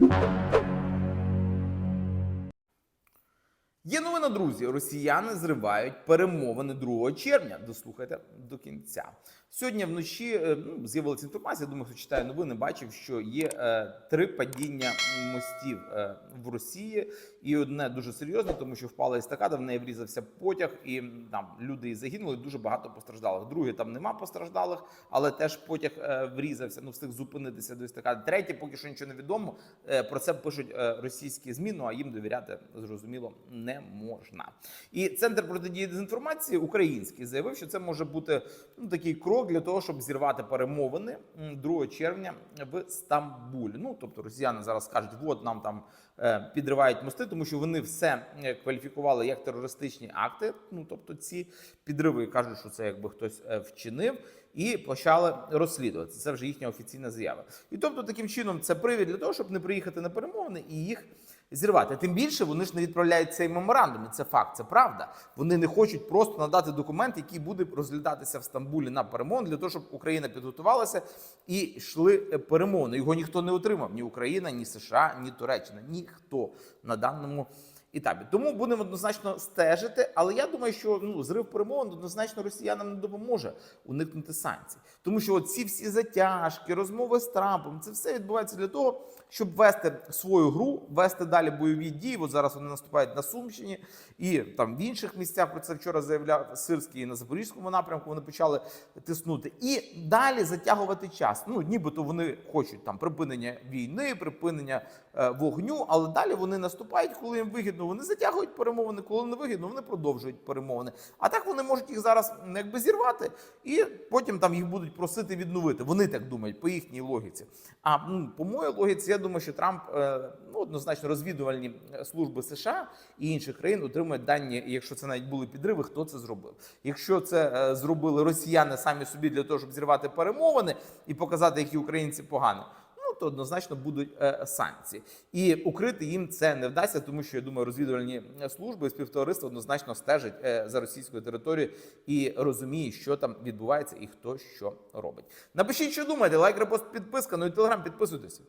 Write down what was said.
Música Є новина, друзі. Росіяни зривають перемовини 2 червня. Дослухайте до кінця. Сьогодні вночі е, ну, з'явилася інформація. Думаю, хто читає новини, бачив, що є е, три падіння мостів е, в Росії, і одне дуже серйозне, тому що впала естакада, в неї врізався потяг, і там люди загинули. Дуже багато постраждалих. Друге там нема постраждалих, але теж потяг е, врізався. Ну встиг зупинитися до естакади. Третє, поки що нічого не відомо. Е, про це пишуть е, російські змі. Ну а їм довіряти зрозуміло не можна. І центр протидії дезінформації український заявив, що це може бути ну такий крок для того, щоб зірвати перемовини 2 червня в Стамбулі. Ну тобто росіяни зараз кажуть, от нам там е, підривають мости, тому що вони все е, кваліфікували як терористичні акти. Ну тобто ці підриви кажуть, що це якби хтось е, вчинив. І почали розслідувати. Це вже їхня офіційна заява. І тобто, таким чином, це привід для того, щоб не приїхати на перемовини і їх зірвати. Тим більше вони ж не відправляють цей меморандум. І Це факт, це правда. Вони не хочуть просто надати документ, який буде розглядатися в Стамбулі на перемовини, для того, щоб Україна підготувалася і йшли е, перемовини. Його ніхто не отримав ні Україна, ні США, ні Туреччина. Ніхто на даному етапі. Тому будемо однозначно стежити. Але я думаю, що ну зрив перемовин однозначно росіянам не допоможе уникнути санкцій, тому що ці всі затяжки, розмови з Трампом, це все відбувається для того, щоб вести свою гру, вести далі бойові дії. От зараз вони наступають на Сумщині і там в інших місцях. Про це вчора заявляв Сирський і на Запорізькому напрямку. Вони почали тиснути і далі затягувати час. Ну нібито вони хочуть там припинення війни, припинення е, вогню, але далі вони наступають, коли їм вигідно. Вони затягують перемовини, коли не вигідно, вони продовжують перемовини. А так вони можуть їх зараз якби зірвати, і потім там їх будуть просити відновити. Вони так думають по їхній логіці. А по моїй логіці, я думаю, що Трамп е, ну однозначно розвідувальні служби США і інших країн отримують дані, якщо це навіть були підриви, хто це зробив. Якщо це е, зробили росіяни самі собі для того, щоб зірвати перемовини і показати, які українці погані. То однозначно будуть е, санкції, і укрити їм це не вдасться, тому що я думаю, розвідувальні служби і співтовариство однозначно стежать е, за російською територією і розуміє, що там відбувається і хто що робить. Напишіть, що думаєте, лайк, репост, підписка. Ну і телеграм підписуйтесь.